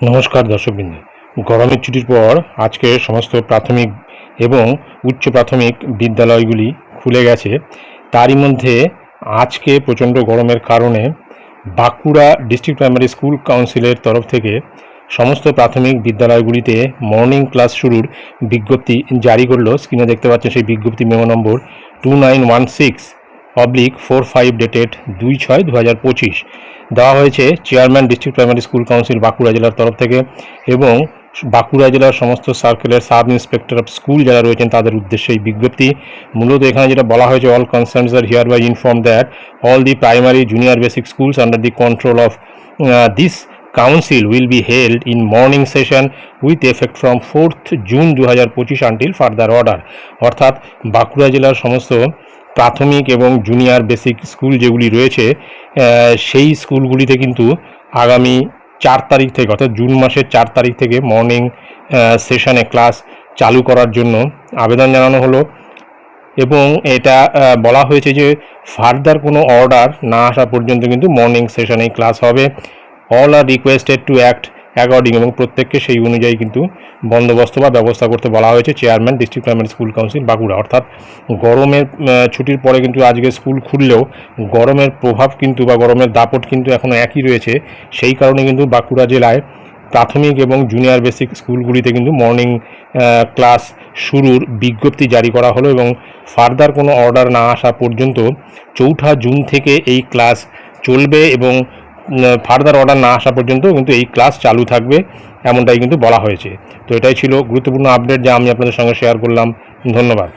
নমস্কার দর্শকবৃন্দ। গরমের ছুটির পর আজকে সমস্ত প্রাথমিক এবং উচ্চ প্রাথমিক বিদ্যালয়গুলি খুলে গেছে। তারই মধ্যে আজকে প্রচণ্ড গরমের কারণে বাঁকুড়া ডিস্ট্রিক্ট প্রাইমারি স্কুল কাউন্সিলের তরফ থেকে সমস্ত প্রাথমিক বিদ্যালয়গুলিতে মর্নিং ক্লাস শুরুর বিজ্ঞপ্তি জারি করল। স্ক্রিনে দেখতে পাচ্ছেন সেই বিজ্ঞপ্তি memo number two nine one six. Oblique four five dated দুই ছয় দু হাজার পঁচিশ। দেওয়া হয়েছে chairman district primary school council Bankura জেলার তরফ থেকে এবং বাঁকুড়া জেলার সমস্ত সার্কেলের সাব ইন্সপেক্টর অফ স্কুল যারা রয়েছেন তাদের উদ্দেশ্যে এই বিজ্ঞপ্তি। মূলত এখানে যেটা বলা হয়েছে all concerns are hereby inform that all the primary junior basic schools under the control of this council will be held in morning session with effect from 4th June দু হাজার পঁচিশ আনটিল ফার্দার অর্ডার অর্থাৎ বাঁকুড়া জেলার সমস্ত প্রাথমিক এবং junior basic school যেগুলি রয়েছে সেই স্কুলগুলিতে কিন্তু আগামী চার তারিখ থেকে, অর্থাৎ জুন মাসের চার তারিখ থেকে মর্নিং সেশনে ক্লাস চালু করার জন্য আবেদন জানানো হলো এবং এটা বলা হয়েছে যে ফার্দার কোনো অর্ডার না আসা পর্যন্ত কিন্তু মর্নিং সেশনে ক্লাস হবে। All are requested to act according এবং প্রত্যেককে সেই অনুযায়ী কিন্তু বন্দোবস্ত বা ব্যবস্থা করতে বলা হয়েছে chairman district primary school council Bankura. অর্থাৎ গরমের ছুটির পরে কিন্তু আজকে স্কুল খুললেও গরমের প্রভাব কিন্তু বা গরমের দাপট কিন্তু এখনও একই রয়েছে। সেই কারণে কিন্তু বাঁকুড়া জেলায় প্রাথমিক এবং জুনিয়র বেসিক স্কুলগুলিতে কিন্তু মর্নিং ক্লাস শুরুর বিজ্ঞপ্তি জারি করা হলো এবং ফার্দার কোনো অর্ডার না আসা পর্যন্ত চৌঠা জুন থেকে এই ক্লাস চলবে এবং ফার্দার অর্ডার না আসা পর্যন্ত কিন্তু এই ক্লাস চালু থাকবে, এমনটাই কিন্তু বলা হয়েছে। তো এটাই ছিল গুরুত্বপূর্ণ আপডেট যা আমি আপনাদের সঙ্গে শেয়ার করলাম। ধন্যবাদ।